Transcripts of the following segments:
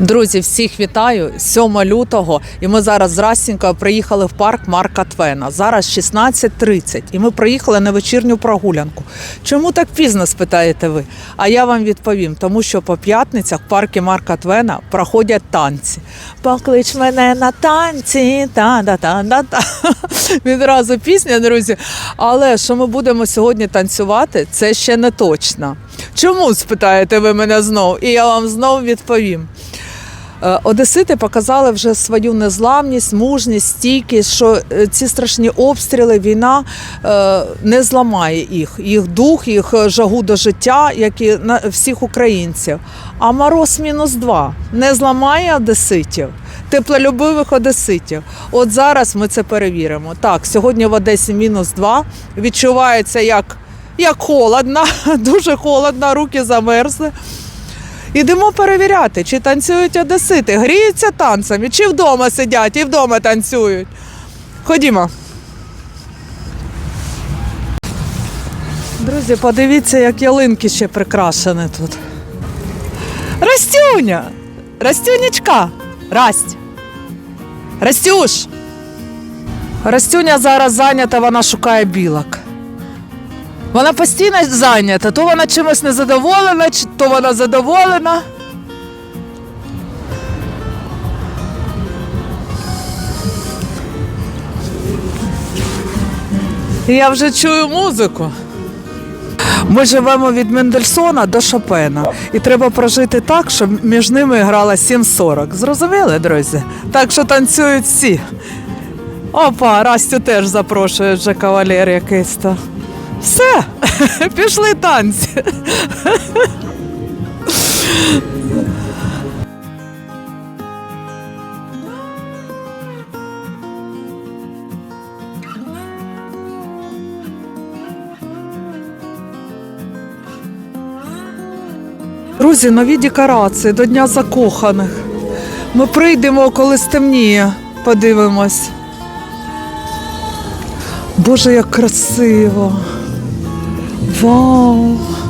Друзі, всіх вітаю 7 лютого. І ми зараз з Растінкою приїхали в парк Марка Твена. Зараз 16.30. І ми приїхали на вечірню прогулянку. Чому так пізно, спитаєте ви? А я вам відповім, тому що по п'ятницях в парку Марка Твена проходять танці. Поклич мене на танці. та да та да та Відразу пісня, друзі. Але що ми будемо сьогодні танцювати, це ще не точно. Чому спитаєте ви мене знов? І я вам знов відповім. Е, Одесити показали вже свою незламність, мужність, стійкість, що е, ці страшні обстріли, війна е, не зламає їх, їх дух, їх жагу до життя, як і на всіх українців. А мороз мінус два не зламає одеситів. Теплолюбивих одеситів. От зараз ми це перевіримо. Так, сьогодні в Одесі мінус два. Відчувається як, як холодно, дуже холодно, руки замерзли. Ідемо перевіряти, чи танцюють одесити, гріються танцями, чи вдома сидять і вдома танцюють. Ходімо. Друзі, подивіться, як ялинки ще прикрашені тут. Растюня! Растюнечка! Расть! Растюш! Растюня зараз зайнята, вона шукає білок. Вона постійно зайнята. То вона чимось незадоволена, чи- то вона задоволена. Я вже чую музику. Ми живемо від Мендельсона до Шопена. І треба прожити так, щоб між ними грала 7.40. Зрозуміли, друзі? Так що танцюють всі. Опа, Растю теж запрошує вже кавалер якийсь то. Все, пішли танці. Друзі, нові декорації до Дня закоханих. Ми прийдемо, коли стемніє, подивимось. Боже, як красиво. vent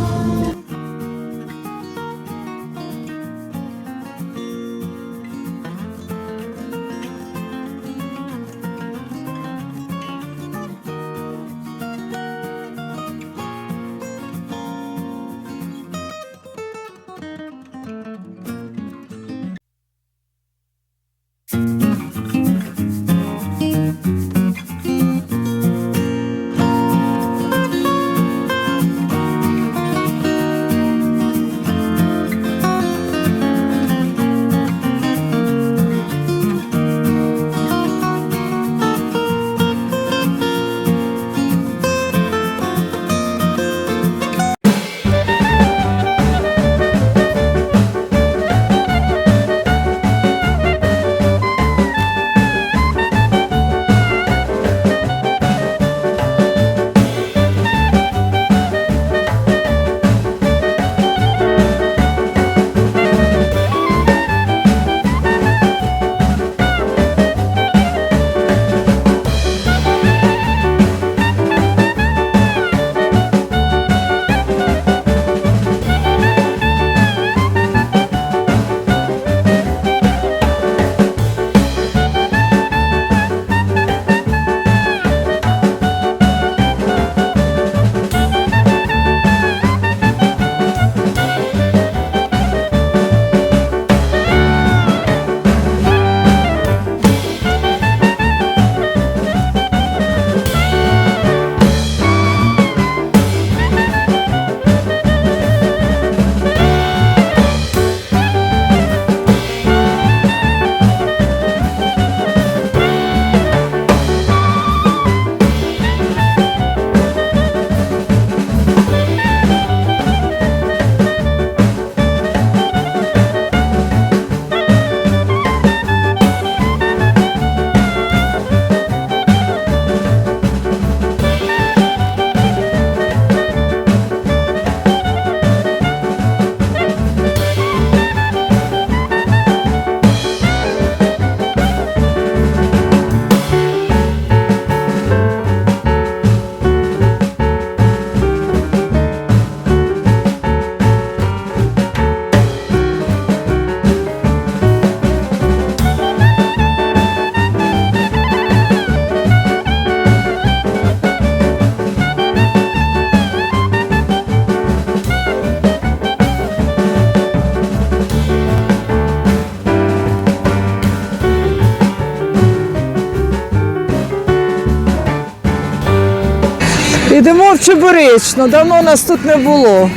Йдемо в Чебуречну, давно нас тут не було.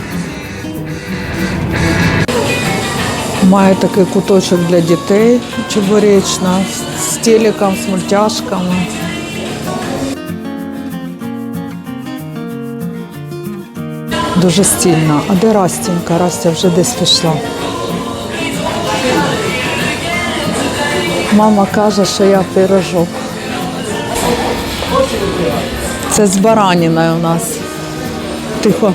Має такий куточок для дітей Чебуречна з телеком, з мультяшками. Дуже стільно. А де Растінька? Растя вже десь пішла. Мама каже, що я пирожок. Це з бараніною у нас. Тихо.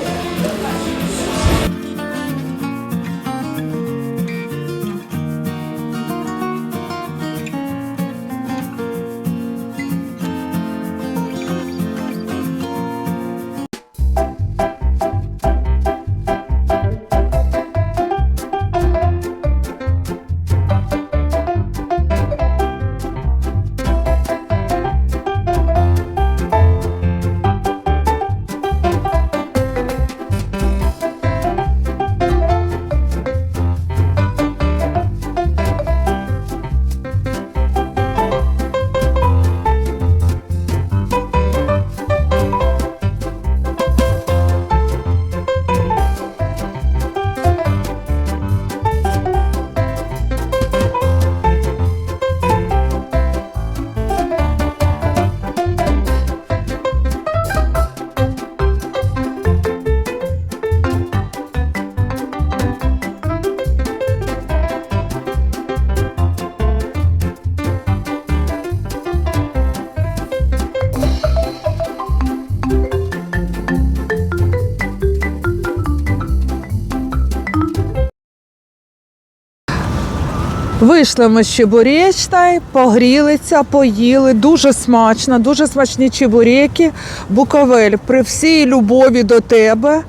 Вийшли ми з Чебуречної, погрілися, поїли. Дуже смачно, дуже смачні чебуреки. Буковель, при всій любові до тебе.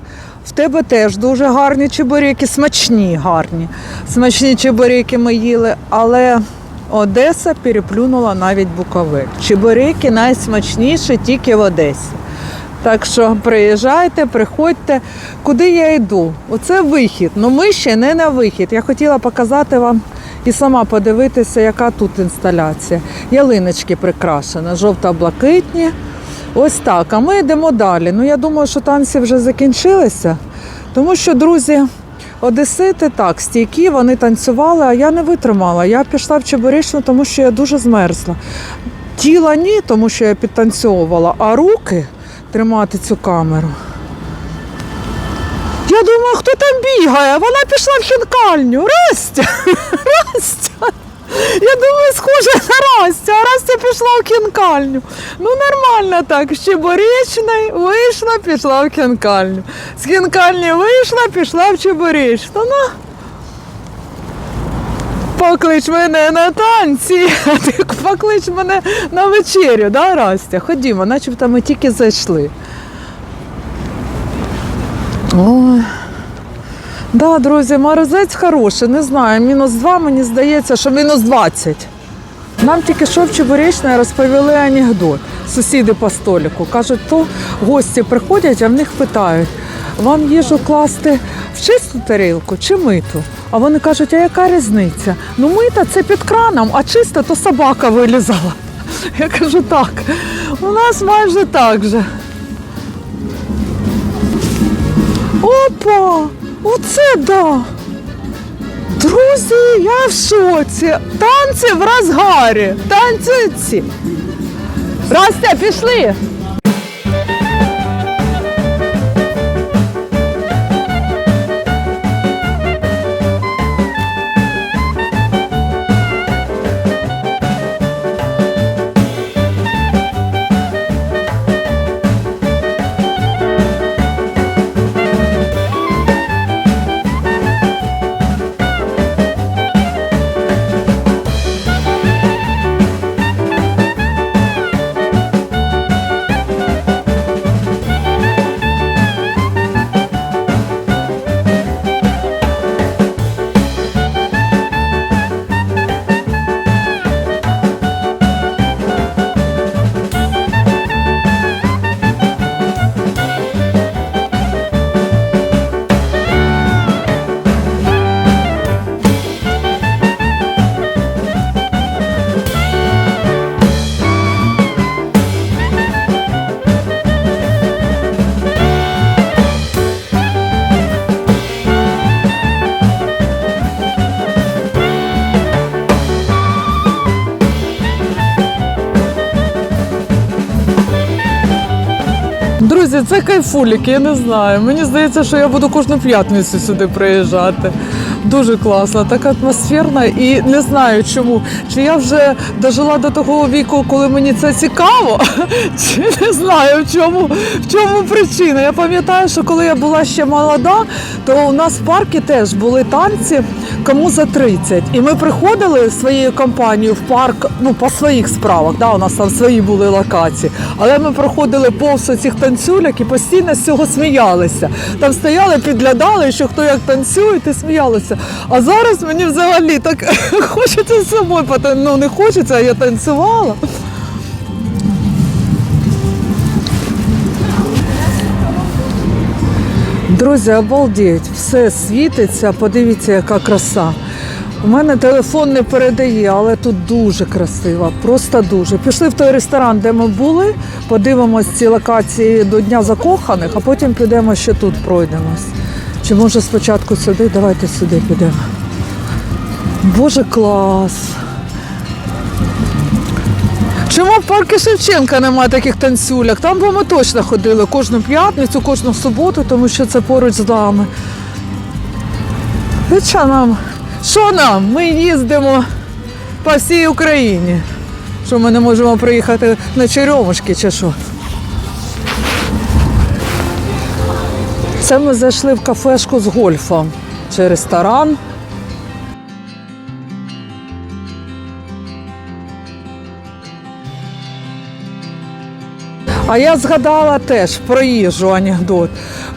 В тебе теж дуже гарні чебуреки, смачні, гарні. Смачні чебуреки ми їли, але Одеса переплюнула навіть Буковель. Чебуреки найсмачніші тільки в Одесі. Так що приїжджайте, приходьте. Куди я йду? Оце вихід. Ну ми ще не на вихід. Я хотіла показати вам і сама подивитися, яка тут інсталяція. Ялиночки прикрашені, жовто-блакитні. Ось так. А ми йдемо далі. Ну я думаю, що танці вже закінчилися, тому що, друзі, Одесити так, стійкі, вони танцювали, а я не витримала. Я пішла в Чебуречну, тому що я дуже змерзла. Тіла ні, тому що я підтанцьовувала, а руки тримати цю камеру. Я думаю, хто там бігає? Вона пішла в хінкальню. Растя! Растя! Я думаю, схоже на Растя, а Растя пішла в хінкальню. Ну нормально так. З Чебуречної вийшла, пішла в хінкальню. З хінкальні вийшла, пішла в Чебуречну. Ну, Поклич мене на танці, а ти поклич мене на вечерю, да, Растя? Ходімо, начебто ми тільки зайшли. Ой. Да, друзі, морозець хороший, не знаю, мінус 2, мені здається, що мінус 20. Нам тільки що в Чебуречної розповіли анекдот. Сусіди по столику. Кажуть, то гості приходять, а в них питають, вам їжу класти в чисту тарілку чи миту? А вони кажуть, а яка різниця? Ну мита це під краном, а чиста то собака вилізала. Я кажу, так, у нас майже так же. Опа! Оце да! Друзі, я в шоці! Танці в розгарі! Танцюють! Растя, пішли! Це кайфулік, я не знаю. Мені здається, що я буду кожну п'ятницю сюди приїжджати. Дуже класно, так атмосферно і не знаю чому. Чи я вже дожила до того віку, коли мені це цікаво, чи не знаю в чому, в чому причина. Я пам'ятаю, що коли я була ще молода, то у нас в парку теж були танці кому за 30. І ми приходили своєю компанією в парк ну, по своїх справах. Да, у нас там свої були локації. Але ми проходили повз цих танцюляк і постійно з цього сміялися. Там стояли, підглядали, що хто як танцює, і сміялися. А зараз мені взагалі так хочеться з собою Ну не хочеться, а я танцювала. Друзі, обалдеть, все світиться, подивіться, яка краса. У мене телефон не передає, але тут дуже красиво, просто дуже. Пішли в той ресторан, де ми були, подивимось ці локації до Дня закоханих, а потім підемо ще тут пройдемось. Чи може спочатку сюди? Давайте сюди підемо. Боже, клас! Чому в парку Шевченка немає таких танцюляк? Там би ми точно ходили кожну п'ятницю, кожну суботу, тому що це поруч з нами. І що нам? Що нам? Ми їздимо по всій Україні. Що ми не можемо приїхати на Черемушки чи що? Це ми зайшли в кафешку з гольфом. Чи ресторан. А я згадала теж про їжу анекдот.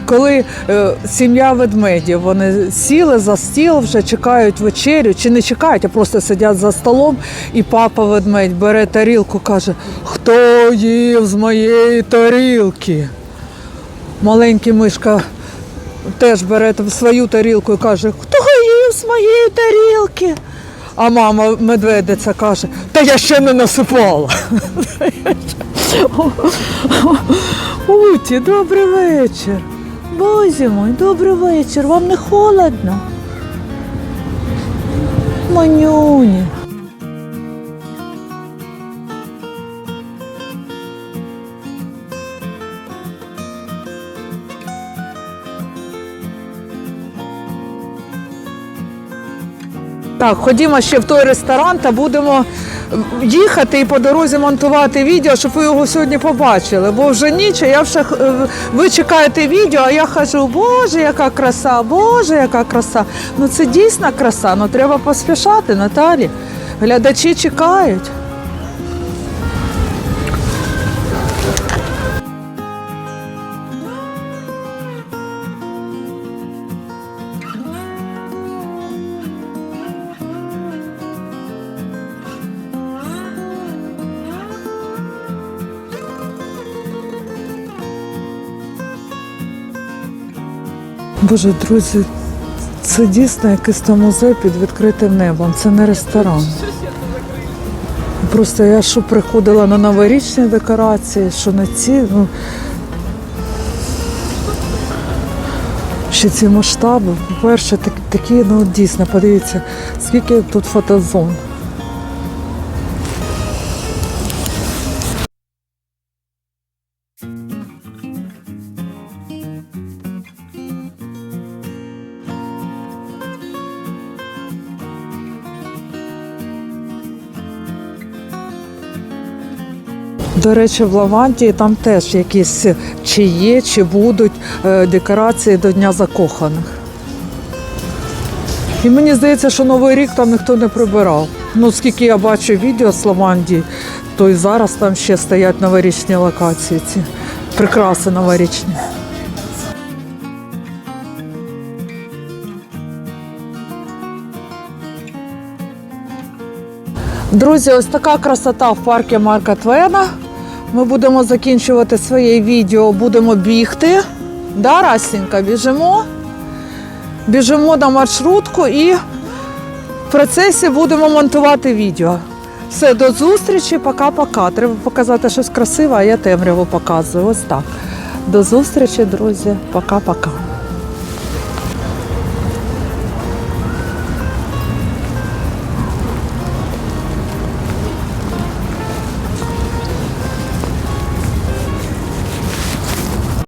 Коли е, сім'я ведмедів вони сіли за стіл, вже чекають вечерю, чи не чекають, а просто сидять за столом, і папа ведмедь бере тарілку, каже: Хто їв з моєї тарілки? Маленький мишка теж бере в свою тарілку і каже: Хто їв з моєї тарілки? А мама медведиця каже, та я ще не насипала. Уті, добрий вечір. Бозі мой, добрий вечір. Вам не холодно? Манюні. Так, ходімо ще в той ресторан та будемо їхати і по дорозі монтувати відео, щоб ви його сьогодні побачили. Бо вже ніч, а я вже е, ви чекаєте відео, а я кажу, боже, яка краса, боже, яка краса. Ну це дійсно краса, ну треба поспішати, Наталі. Глядачі чекають. Боже, друзі, це дійсно якийсь там музей під відкритим небом. Це не ресторан. Просто я що приходила на новорічні декорації, що на ці, ну. Ще ці масштаби, по-перше, так- такі, ну дійсно, подивіться, скільки тут фотозон. До речі, в Лавантії там теж якісь чи є, чи будуть е, декорації до Дня закоханих. І мені здається, що Новий рік там ніхто не прибирав. Ну, скільки я бачу відео з Лавандії, то і зараз там ще стоять новорічні локації, ці прикраси новорічні. Друзі, ось така красота в парку Марка Твена. Ми будемо закінчувати своє відео, будемо бігти. Да, Расінька, біжимо. Біжимо на маршрутку і в процесі будемо монтувати відео. Все, до зустрічі, пока-пока. Треба показати щось красиве, а я темряву показую. Ось так. До зустрічі, друзі. Пока-пока.